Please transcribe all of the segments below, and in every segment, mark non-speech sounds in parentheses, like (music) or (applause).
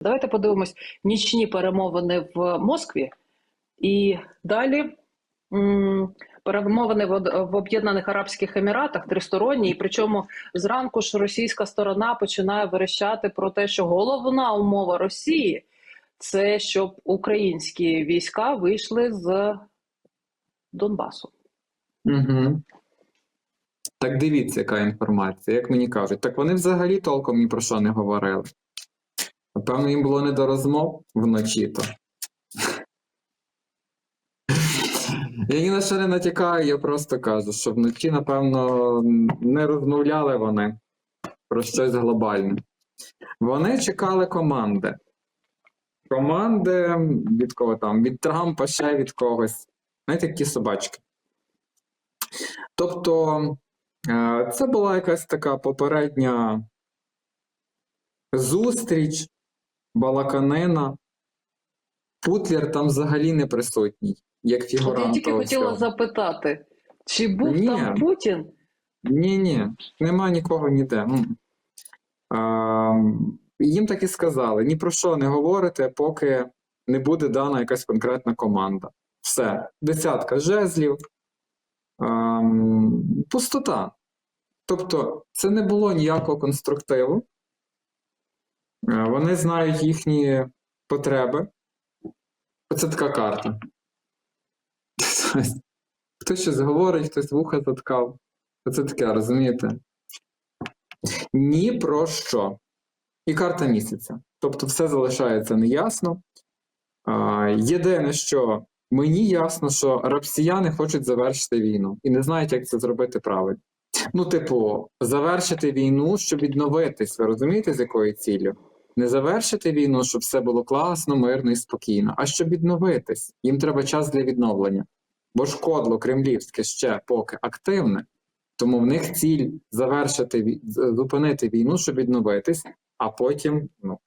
Давайте подивимось нічні перемовини в Москві і далі. Перемовини в в Об'єднаних Арабських Еміратах тристоронні, і причому зранку ж російська сторона починає верещати про те, що головна умова Росії це щоб українські війська вийшли з Донбасу. Угу. Так дивіться, яка інформація, як мені кажуть. Так вони взагалі толком ні про що не говорили. Напевно, їм було не до розмов вночі то. Я ні на що не натякаю, я просто кажу, що вночі, напевно, не розмовляли вони про щось глобальне. Вони чекали команди. Команди від кого там? Від Трампа, ще від когось. Знаєте, які собачки. Тобто, е, це була якась така попередня зустріч, балаканина. Путлер там взагалі не присутній, як фігурант. я тільки хотіла запитати, чи був Ні. там Путін? Ні, ні, нема нікого ніде. А, їм так і сказали: ні про що не говорите, поки не буде дана якась конкретна команда. Все, десятка жезлів, ам, пустота. Тобто, це не було ніякого конструктиву. Е, Вони знають їхні потреби. Оце така карта. (laughs) Хтось щось говорить, хтось вуха заткав. Оце таке, розумієте? Ні про що. І карта місяця. Тобто все залишається неясно. А, єдине, що мені ясно, що росіяни хочуть завершити війну і не знають, як це зробити правильно. Ну, типу, завершити війну, щоб відновитись. Ви розумієте, з якою ціллю? Не завершити війну, щоб все було класно, мирно і спокійно, а щоб відновитись. Їм треба час для відновлення. Бо шкодло кремлівське ще поки активне, тому в них ціль завершити зупинити війну, щоб відновитись, а потім, ну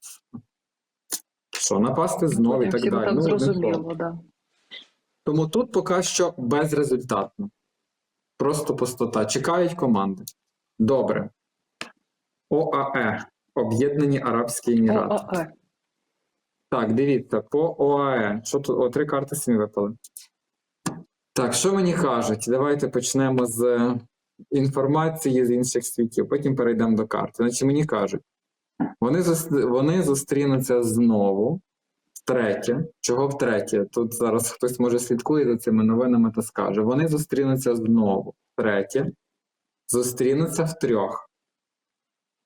що, напасти знову і так далі. так Ну, зрозуміло, да. Тому тут поки що безрезультатно. Просто пустота. Чекають команди. Добре. ОАЕ. Об'єднані Арабські Емірати. ОАЕ. Так, дивіться, по ОАЕ. Що тут? О, три карти самі випали. Так, що мені кажуть? Давайте почнемо з інформації з інших світів, потім перейдемо до карти. Значить, мені кажуть, вони, зус- вони зустрінуться знову втретє. Чого втретє? Тут зараз хтось може слідкує за цими новинами та скаже. Вони зустрінуться знову втретє, зустрінуться втрьох.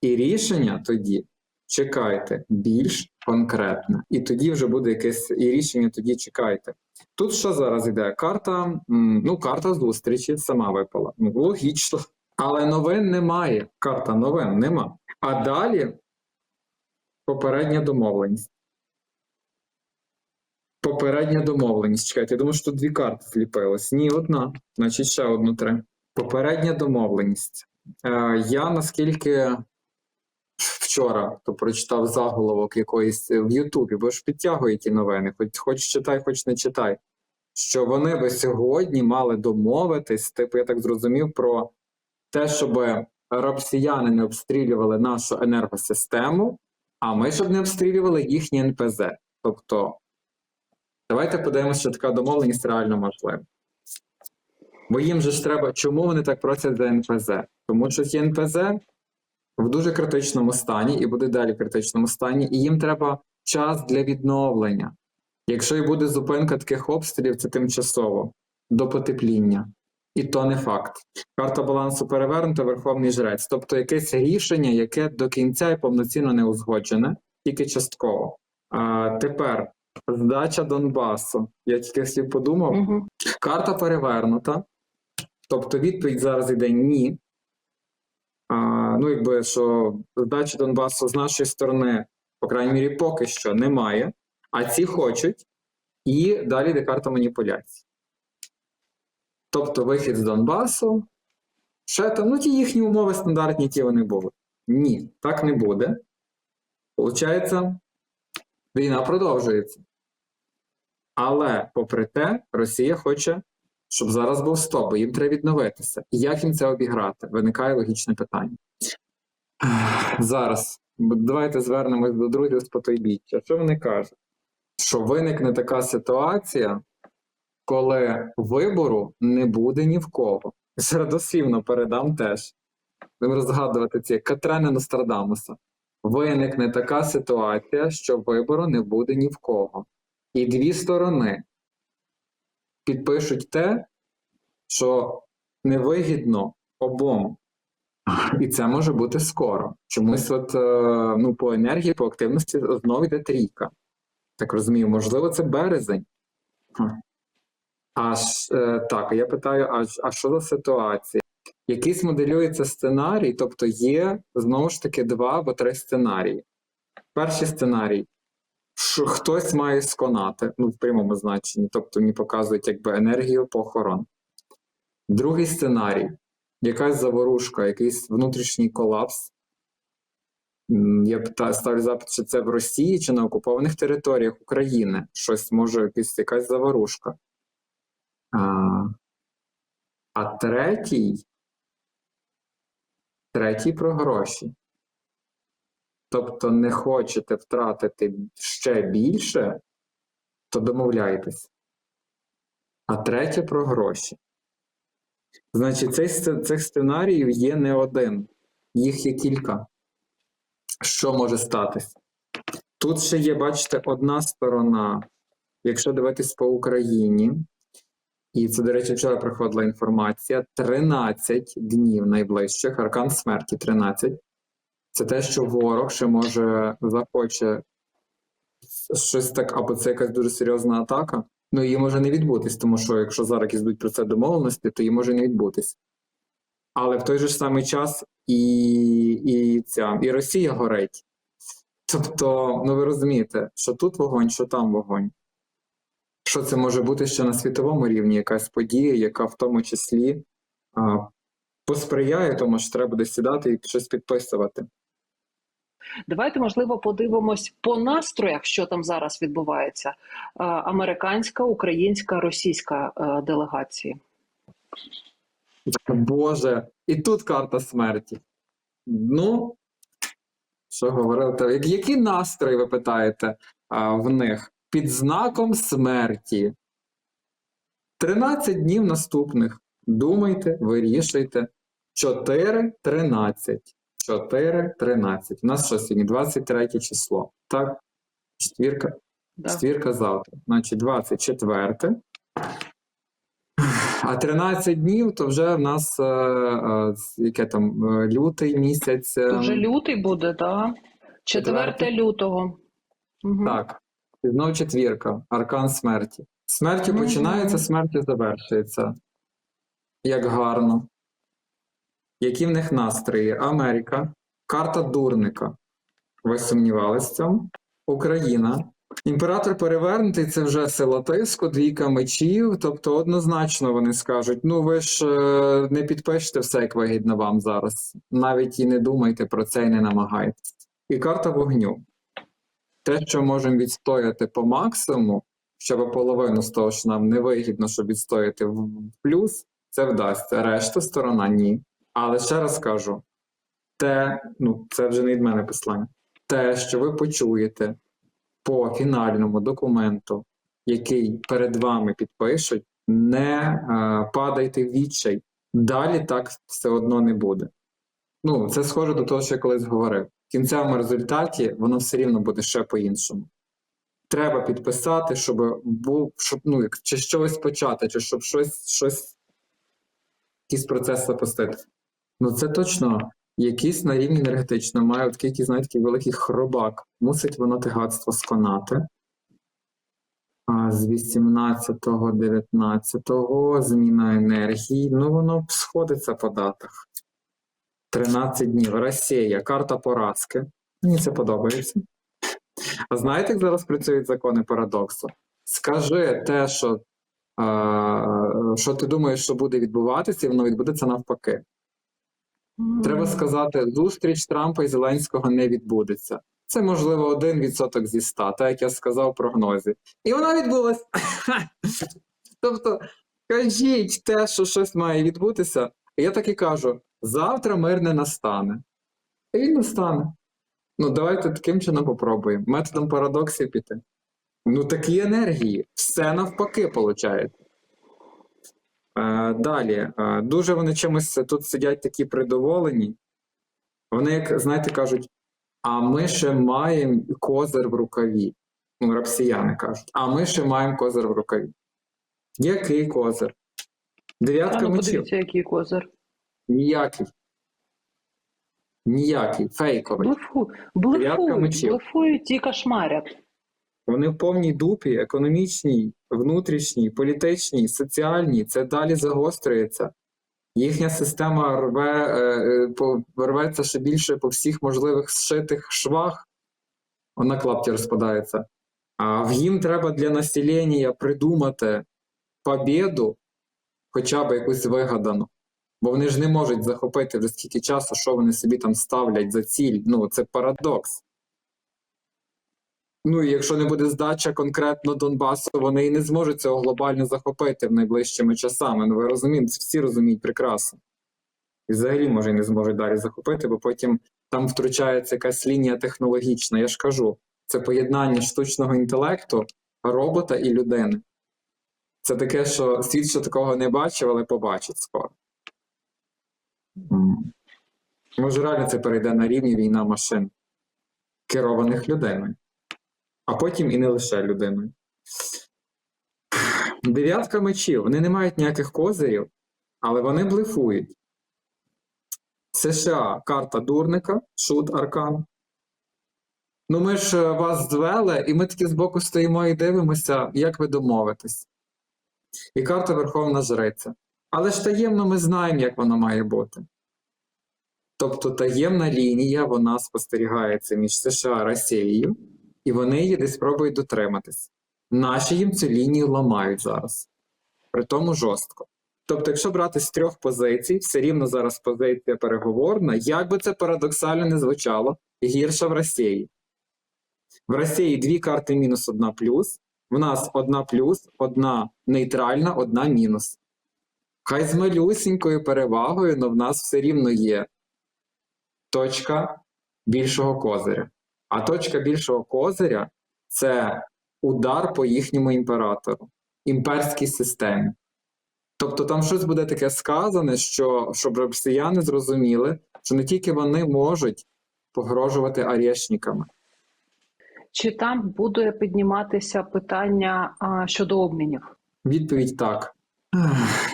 І рішення тоді чекайте більш конкретне. І тоді вже буде якесь і рішення тоді чекайте. Тут що зараз йде? Карта, ну, карта зустрічі сама випала. Ну, логічно. Але новин немає. Карта новин нема. А далі попередня домовленість. Попередня домовленість. Чекайте, я думаю, що тут дві карти зліпились. Ні, одна. Значить, ще одну три. Попередня домовленість. Е, я наскільки вчора то прочитав заголовок якоїсь е, в Ютубі, бо ж підтягує ті новини, хоч, хоч читай, хоч не читай. Що вони би сьогодні мали домовитись, типу, я так зрозумів, про те, щоб росіяни не обстрілювали нашу енергосистему, а ми щоб не обстрілювали їхні НПЗ. Тобто, давайте подивимося, що така домовленість реально можлива. Бо їм же ж треба, чому вони так просять за НПЗ? Тому що ті НПЗ в дуже критичному стані і буде далі в критичному стані, і їм треба час для відновлення. Якщо і буде зупинка таких обстрілів, це тимчасово до потепління. І то не факт. Карта балансу перевернута, Верховний Жрець. Тобто якесь рішення, яке до кінця і повноцінно не узгоджене, тільки частково. А, тепер здача Донбасу. Я тільки всі подумав. Угу. Карта перевернута. Тобто відповідь зараз йде ні. А, ну, якби що здачі Донбасу з нашої сторони, по крайній мірі, поки що немає. А ці хочуть. І далі йде карта маніпуляцій. Тобто вихід з Донбасу. Ще там, ну ті їхні умови стандартні, які вони були. Ні, так не буде. Получається, війна продовжується. Але, попри те, Росія хоче, щоб зараз був стоп, бо їм треба відновитися. І як їм це обіграти? Виникає логічне питання. Зараз Давайте звернемось до друзів з потойбіччя. Що вони кажуть? Що виникне така ситуація, коли вибору не буде ні в кого. Зараз передам теж. Будемо розгадувати ці Катрени Нострадамуса. Виникне така ситуація, що вибору не буде ні в кого. І дві сторони підпишуть те, що невигідно обом. І це може бути скоро. Чомусь, от е, ну, по енергії, по активності знову йде трійка. Так розумію, можливо, це березень. А е, так, я питаю: а, а що за ситуація? Якийсь моделюється сценарій, тобто є знову ж таки два або три сценарії. Перший сценарій, що хтось має сконати, ну, в прямому значенні, тобто мені показують якби енергію похорон. Другий сценарій якась заворушка, якийсь внутрішній колапс. Я ставлю запит, чи це в Росії, чи на окупованих територіях України. Щось може, якась, якась заворушка. А, а третій, третій про гроші. Тобто не хочете втратити ще більше, то домовляйтесь. А третє про гроші. Значить, цей, цих сценаріїв є не один, їх є кілька. Що може статись? Тут ще є, бачите, одна сторона, якщо дивитись по Україні, і це, до речі, вчора приходила інформація: 13 днів найближчих, аркан смерті 13. Це те, що ворог ще може захоче щось так, або це якась дуже серйозна атака. Ну, її може не відбутись, тому що якщо зараз якісь будуть про це домовленості, то її може не відбутись. Але в той же ж самий час і, і, ця, і Росія горить. Тобто, ну ви розумієте, що тут вогонь, що там вогонь. Що це може бути ще на світовому рівні, якась подія, яка в тому числі а, посприяє тому, що треба буде сідати і щось підписувати. Давайте, можливо, подивимось по настроях, що там зараз відбувається. Е, Американська, українська, російська е, делегації. Боже, і тут карта смерті. Ну, що говорити? Які настрої ви питаєте в них? Під знаком смерті. 13 днів наступних. Думайте, вирішуйте. 4, 13. 4, 13. У нас що сьогодні? 23 число. Так? Четвірка. Да. Четвірка завтра. Значить, 24. А 13 днів то вже в нас е, е, яке там е, лютий місяць. е, Вже лютий буде, так? 4 Четвертий. лютого. Угу. Так. І знов четвірка, аркан смерті. Смертю Мгм. починається, смертю завершується. Як гарно. Які в них настрої? Америка, карта дурника. Ви сумнівались в цьому? Україна. Імператор перевернутий це вже сила тиску, двійка мечів. Тобто, однозначно вони скажуть: ну ви ж е, не підпишете все, як вигідно вам зараз. Навіть і не думайте про це і не намагайтесь. І карта вогню. Те, що можемо відстояти по максимуму, щоб половину з того, що нам не вигідно, щоб відстояти в плюс, це вдасться. Решта сторона ні. Але ще раз кажу: те, ну це вже не від мене послання. Те, що ви почуєте по фінальному документу, який перед вами підпишуть, не е, падайте в відчай. Далі так все одно не буде. Ну, це схоже до того, що я колись говорив. В кінцевому результаті воно все рівно буде ще по-іншому. Треба підписати, щоб був, щоб ну, чи щось почати, чи щоб щось, щось якийсь процес запустити. Ну це точно якийсь на рівні енергетично має такий, який, знаєте, такий великий хробак. Мусить воно тигатство сконати. А з 18-го, 19-го зміна енергії. Ну, воно сходиться по датах. 13 днів. Росія, карта поразки. Мені це подобається. А знаєте, як зараз працюють закони парадоксу? Скажи те, що, що ти думаєш, що буде відбуватися, і воно відбудеться навпаки. Треба сказати, зустріч Трампа і Зеленського не відбудеться. Це можливо один відсоток зі ста, так як я сказав в прогнозі. І вона відбулася. (laughs) тобто, кажіть те, що щось має відбутися. Я так і кажу: завтра мир не настане. І він настане. Ну, давайте таким чином попробуємо. Методом парадоксів піти. Ну, такі енергії. Все навпаки, виходить. Е, далі. Е, дуже вони чимось тут сидять такі придоволені. Вони, як знаєте, кажуть, а ми ще маємо козир в рукаві. Ну, рапсіяни кажуть, а ми ще маємо козир в рукаві. Який козир? Дев'ятка ну, мечів. подивіться, який козир. Ніякий. Ніякий. Фейковий. Блефу... Блефують, блефують і кошмарять. Вони в повній дупі, економічній, внутрішній, політичній, соціальній. Це далі загострюється. Їхня система рве, е, е, рветься ще більше по всіх можливих зшитих швах. Вона клапті розпадається. А їм треба для населення придумати побєду, хоча б якусь вигадану. Бо вони ж не можуть захопити вже скільки часу, що вони собі там ставлять за ціль. Ну, це парадокс. Ну і якщо не буде здача конкретно Донбасу, вони і не зможуть цього глобально захопити в найближчими часами. Ну ви розумієте, всі розуміють прекрасно. І взагалі, може, і не зможуть далі захопити, бо потім там втручається якась лінія технологічна. Я ж кажу, це поєднання штучного інтелекту, робота і людини. Це таке, що світ ще такого не бачив, але побачить скоро. Може, реально це перейде на рівні війна машин, керованих людиною а потім і не лише людиною. Дев'ятка мечів. Вони не мають ніяких козирів, але вони блефують. США карта дурника, шут аркан. Ну, ми ж е, вас звели, і ми таки збоку стоїмо і дивимося, як ви домовитесь. І карта Верховна Жриця. Але ж таємно ми знаємо, як воно має бути. Тобто таємна лінія вона спостерігається між США і Росією, і вони її десь пробують дотриматись. Наші їм цю лінію ламають зараз. При тому жорстко. Тобто, якщо брати з трьох позицій, все рівно зараз позиція переговорна, як би це парадоксально не звучало, гірша в Росії. В Росії дві карти мінус, одна плюс. В нас одна плюс, одна нейтральна, одна мінус. Хай з малюсінькою перевагою, але в нас все рівно є точка більшого козиря. А точка більшого козиря це удар по їхньому імператору, імперській системі. Тобто там щось буде таке сказане, що щоб росіяни зрозуміли, що не тільки вони можуть погрожувати арешниками. Чи там буде підніматися питання а, щодо обмінів? Відповідь так.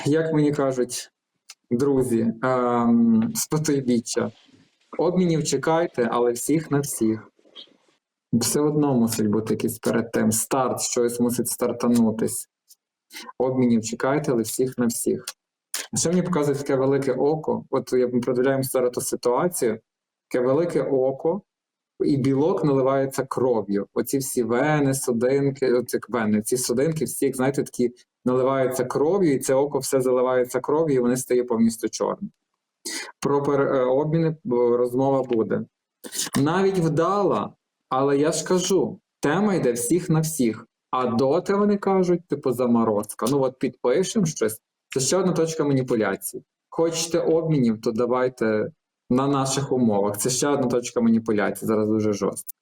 Як мені кажуть, друзі, ем, спотойбіччя, обмінів чекайте, але всіх на всіх. Все одно мусить бути якийсь перед тим старт, щось мусить стартанутись. Обмінів чекайте, але всіх на всіх. Що мені показує таке велике око? От я продивляємо зараз ту ситуацію, таке велике око, і білок наливається кров'ю. Оці всі вени, судинки, оці вени, ці судинки, всі, як знаєте, такі наливаються кров'ю, і це око все заливається кров'ю, і вони стає повністю чорним. Про е, обміни розмова буде. Навіть вдала, але я ж кажу, тема йде всіх на всіх. А доти вони кажуть, типу, заморозка. Ну от підпишемо щось. Це ще одна точка маніпуляції. Хочете обмінів, то давайте на наших умовах. Це ще одна точка маніпуляції, зараз дуже жорстко.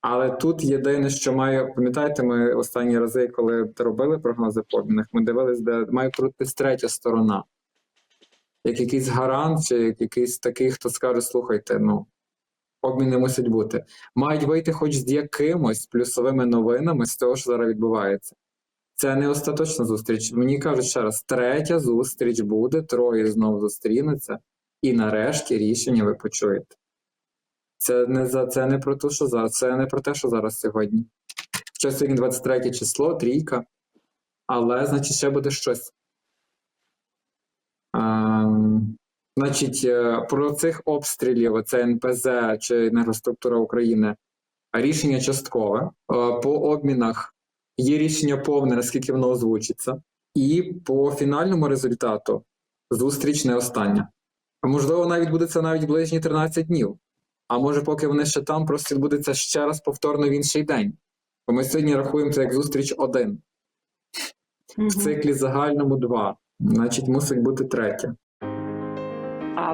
Але тут єдине, що маю, пам'ятаєте, ми останні рази, коли робили прогнози по обмінах, ми дивились, де має крутитись третя сторона. Як якийсь гарант, чи як якийсь такий, хто скаже, слухайте, ну, обміни мусять бути. Мають вийти хоч з якимось плюсовими новинами з того, що зараз відбувається. Це не остаточна зустріч. Мені кажуть ще раз, третя зустріч буде, троє знову зустрінуться, і нарешті рішення ви почуєте. Це не за це не про те, що зараз, це не про те, що зараз сьогодні. Ще сьогодні 23 число, трійка, але, значить, ще буде щось. Значить, е, про цих обстрілів, оце НПЗ чи енергоструктура України, рішення часткове. Е, По обмінах є рішення повне, наскільки воно озвучиться, і по фінальному результату зустріч не остання. Можливо, навіть буде це навіть ближні 13 днів. А може, поки вони ще там, просто відбудеться ще раз повторно в інший день. Бо ми сьогодні рахуємо це як зустріч один. В циклі загальному два. Значить, мусить бути третя.